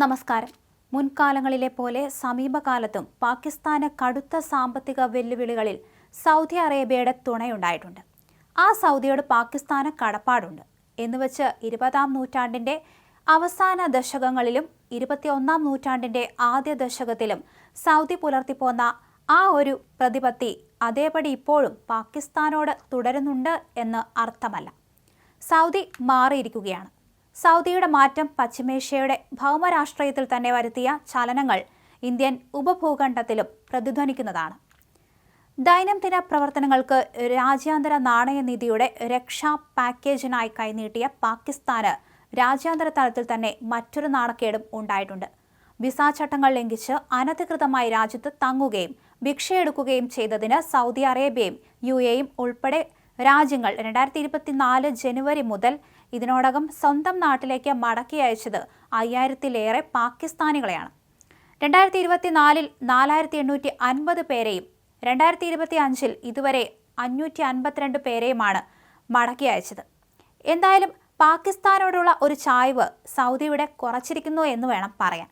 നമസ്കാരം. മുൻകാലങ്ങളിലെ പോലെ സമീപകാലത്തും പാകിസ്ഥാന് കടുത്ത സാമ്പത്തിക വെല്ലുവിളികളിൽ സൗദി അറേബ്യയുടെ തുണയുണ്ടായിട്ടുണ്ട്. ആ സൗദിയോട് പാകിസ്ഥാന് കടപ്പാടുണ്ട്. എന്നുവെച്ച് ഇരുപതാം നൂറ്റാണ്ടിന്റെ അവസാന ദശകങ്ങളിലും ഇരുപത്തിയൊന്നാം നൂറ്റാണ്ടിന്റെ ആദ്യ ദശകത്തിലും സൗദി പുലർത്തിപ്പോന്ന ആ ഒരു പ്രതിപത്തി അതേപടി ഇപ്പോഴും പാകിസ്ഥാനോട് തുടരുന്നുണ്ട് എന്ന് അർത്ഥമല്ല. സൗദി മാറിയിരിക്കുകയാണ്. സൗദിയുടെ മാറ്റം പശ്ചിമേഷ്യയുടെ ഭൗമരാഷ്ട്രീയത്തിൽ തന്നെ വരുത്തിയ ചലനങ്ങൾ ഇന്ത്യൻ ഉപഭൂഖണ്ഡത്തിലും പ്രതിധ്വനിക്കുന്നതാണ്. ദൈനംദിന പ്രവർത്തനങ്ങൾക്ക് രാജ്യാന്തര നാണയനിധിയുടെ രക്ഷാ പാക്കേജിനായി കൈനീട്ടിയ പാകിസ്ഥാന് രാജ്യാന്തര തലത്തിൽ തന്നെ മറ്റൊരു നാണക്കേടും ഉണ്ടായിട്ടുണ്ട്. വിസ ചട്ടങ്ങൾ ലംഘിച്ച് അനധികൃതമായി രാജ്യത്ത് തങ്ങുകയും ഭിക്ഷയെടുക്കുകയും ചെയ്തതിന് സൗദി അറേബ്യയും യു എയും ഉൾപ്പെടെ രാജ്യങ്ങൾ രണ്ടായിരത്തി ഇരുപത്തിനാല് ജനുവരി മുതൽ ഇതിനോടകം സ്വന്തം നാട്ടിലേക്ക് മടക്കി അയച്ചത് അയ്യായിരത്തിലേറെ പാകിസ്ഥാനികളെയാണ്. രണ്ടായിരത്തി ഇരുപത്തിനാലിൽ നാലായിരത്തി എണ്ണൂറ്റി അൻപത് പേരെയും രണ്ടായിരത്തി ഇരുപത്തി അഞ്ചിൽ ഇതുവരെ അഞ്ഞൂറ്റി അൻപത്തിരണ്ട് പേരെയുമാണ് മടക്കി അയച്ചത്. എന്തായാലും പാകിസ്ഥാനോടുള്ള ഒരു ചായ്വ് സൗദിയുടെ കുറച്ചിരിക്കുന്നു എന്ന് വേണം പറയാൻ.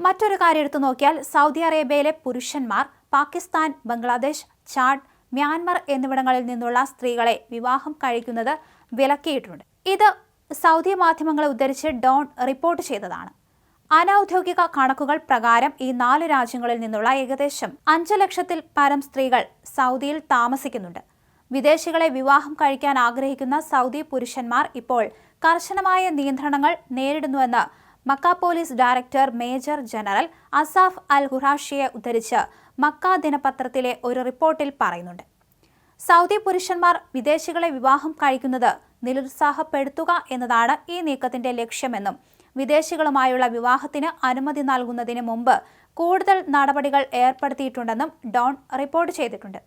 മറ്റൊരു കാര്യം എടുത്തു നോക്കിയാൽ സൗദി അറേബ്യയിലെ പുരുഷന്മാർ പാകിസ്ഥാൻ ബംഗ്ലാദേശ് ചാഡ് മ്യാൻമർ എന്നിവിടങ്ങളിൽ നിന്നുള്ള സ്ത്രീകളെ വിവാഹം കഴിക്കുന്നത് വിലക്കിയിട്ടുണ്ട്. ഇത് സൗദി മാധ്യമങ്ങളെ ഉദ്ധരിച്ച് ഡോൺ റിപ്പോർട്ട് ചെയ്തതാണ്. അനൌദ്യോഗിക കണക്കുകൾ പ്രകാരം ഈ നാല് രാജ്യങ്ങളിൽ നിന്നുള്ള ഏകദേശം അഞ്ച് ലക്ഷത്തിൽ പരം സ്ത്രീകൾ സൗദിയിൽ താമസിക്കുന്നുണ്ട്. വിദേശികളെ വിവാഹം കഴിക്കാൻ ആഗ്രഹിക്കുന്ന സൗദി പുരുഷന്മാർ ഇപ്പോൾ കർശനമായ നിയന്ത്രണങ്ങൾ നേരിടുന്നുവെന്ന് Mecca police director major general Asaf al ഖുറാഷിയെ ഉദ്ധരിച്ച് മക്ക ദിനപത്രത്തിലെ ഒരു റിപ്പോർട്ടിൽ പറയുന്നുണ്ട്. സൗദി പുരുഷന്മാർ വിദേശികളെ വിവാഹം കഴിക്കുന്നത് നിരുത്സാഹപ്പെടുത്തുക എന്നതാണ് ഈ നീക്കത്തിന്റെ ലക്ഷ്യമെന്നും വിദേശികളുമായുള്ള വിവാഹത്തിന് അനുമതി നൽകുന്നതിന് മുമ്പ് കൂടുതൽ നടപടികൾ ഏർപ്പെടുത്തിയിട്ടുണ്ടെന്നും ഡോൺ റിപ്പോർട്ട് ചെയ്തിട്ടുണ്ട്.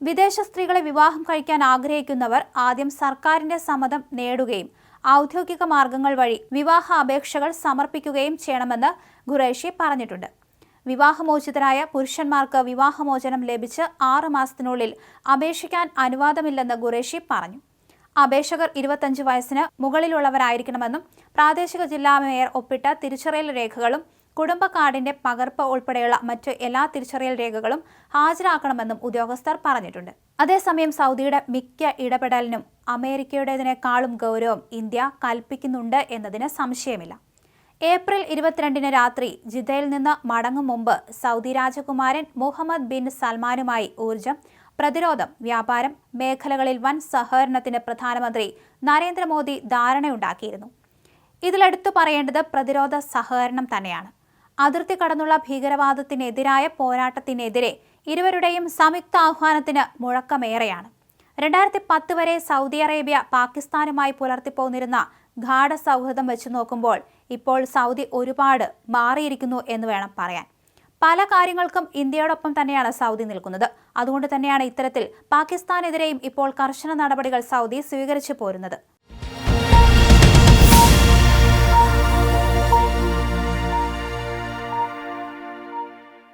വിദേശ സ്ത്രീകളെ വിവാഹം കഴിക്കാൻ ആഗ്രഹിക്കുന്നവർ ആദ്യം സർക്കാരിന്റെ സമ്മതം നേടുകയും ഔദ്യോഗിക മാർഗങ്ങൾ വഴി വിവാഹ അപേക്ഷകൾ സമർപ്പിക്കുകയും ചെയ്യണമെന്ന് ഖുറേഷി പറഞ്ഞിട്ടുണ്ട്. വിവാഹമോചിതരായ പുരുഷന്മാർക്ക് വിവാഹമോചനം ലഭിച്ച് ആറ് മാസത്തിനുള്ളിൽ അപേക്ഷിക്കാൻ അനുവാദമില്ലെന്ന് ഖുറേഷി പറഞ്ഞു. അപേക്ഷകർ ഇരുപത്തഞ്ച് വയസ്സിന് മുകളിലുള്ളവരായിരിക്കണമെന്നും പ്രാദേശിക ജില്ലാ മേയർ ഒപ്പിട്ട തിരിച്ചറിയൽ രേഖകളും കുടുംബ കാർഡിന്റെ പകർപ്പ് ഉൾപ്പെടെയുള്ള മറ്റ് എല്ലാ തിരിച്ചറിയൽ രേഖകളും ഹാജരാക്കണമെന്നും ഉദ്യോഗസ്ഥർ പറഞ്ഞിട്ടുണ്ട്. അതേസമയം സൗദിയുടെ മിക്ക ഇടപെടലിനും അമേരിക്കയുടേതിനേക്കാളും ഗൗരവം ഇന്ത്യ കൽപ്പിക്കുന്നുണ്ട് എന്നതിന് സംശയമില്ല. ഏപ്രിൽ ഇരുപത്തിരണ്ടിന് രാത്രി ജിദ്ദയിൽ നിന്ന് മടങ്ങും മുമ്പ് സൗദി രാജകുമാരൻ മുഹമ്മദ് ബിൻ സൽമാനുമായി ഊർജം പ്രതിരോധം വ്യാപാരം മേഖലകളിൽ വൻ സഹകരണത്തിന് പ്രധാനമന്ത്രി നരേന്ദ്രമോദി ധാരണയുണ്ടാക്കിയിരുന്നു. ഇതിലെടുത്തു പറയേണ്ടത് പ്രതിരോധ സഹകരണം തന്നെയാണ്. അതിർത്തി കടന്നുള്ള ഭീകരവാദത്തിനെതിരായ പോരാട്ടത്തിനെതിരെ ഇരുവരുടെയും സംയുക്ത ആഹ്വാനത്തിന് മുഴക്കമേറെയാണ്. രണ്ടായിരത്തി പത്ത് വരെ സൗദി അറേബ്യ പാകിസ്ഥാനുമായി പുലർത്തിപ്പോന്നിരുന്ന ഗാഠ സൗഹൃദം വെച്ച് നോക്കുമ്പോൾ ഇപ്പോൾ സൗദി ഒരുപാട് മാറിയിരിക്കുന്നു എന്ന് വേണം പറയാൻ. പല കാര്യങ്ങൾക്കും ഇന്ത്യയോടൊപ്പം തന്നെയാണ് സൗദി നിൽക്കുന്നത്. അതുകൊണ്ട് തന്നെയാണ് ഇത്തരത്തിൽ പാകിസ്ഥാനെതിരെയും ഇപ്പോൾ കർശന നടപടികൾ സൗദി സ്വീകരിച്ചു പോരുന്നത്.